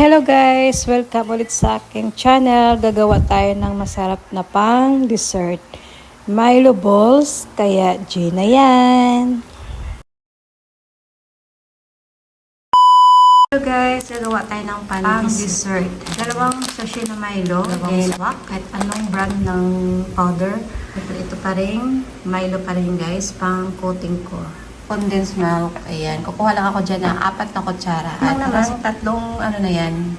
hello guys! Welcome ulit sa aking channel. Gagawa tayo ng masarap na pang dessert. Milo balls, kaya G na yan. Hello guys! Gagawa tayo ng pang, dessert. Dalawang sachet na Milo. Dalawang swak. Kahit anong brand ng powder. Ito, ito pa rin. Milo pa rin guys. Pang coating ko condensed milk. Ayan. Kukuha lang ako dyan ng apat na kutsara. At kasi tatlong, ano na yan,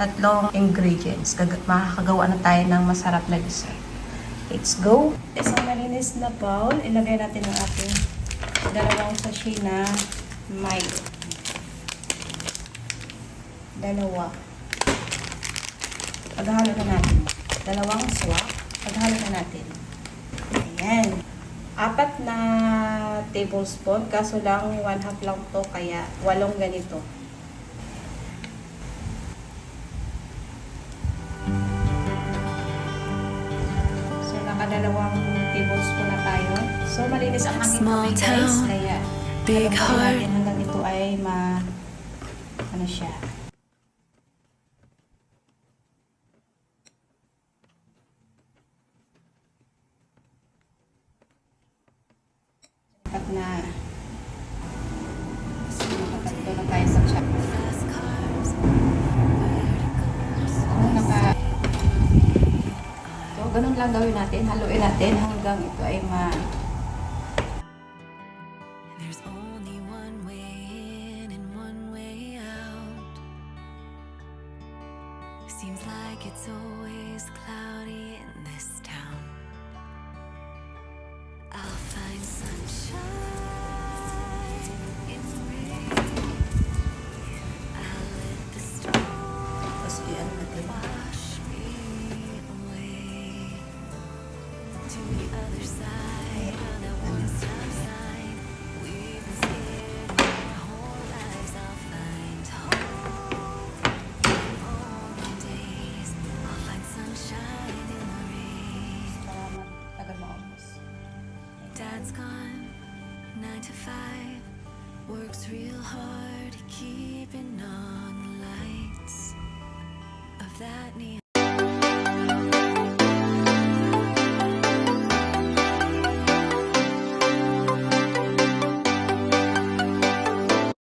tatlong ingredients. Gag- makakagawa na tayo ng masarap na dessert. Let's go! Isang malinis na bowl. Ilagay natin ang ating dalawang sachet na Milo. Dalawa. Paghalo na natin. Dalawang swak. Paghalo na natin. Ayan tablespoon, kaso lang one half lang to, kaya walong ganito. So, nakadalawang tablespoon na tayo. So, malinis ang Small kamay, guys. Kaya, big haluin heart. natin hanggang ito ay ma... Ano siya? Na kasi nakatatlo na tayo sa cars, So, naka So, ganun lang gawin natin. Haluin natin hanggang ito ay ma. Seems like it's always cloudy in this town. Dad's gone, nine to five. Works real hard, keeping on the lights of that neon.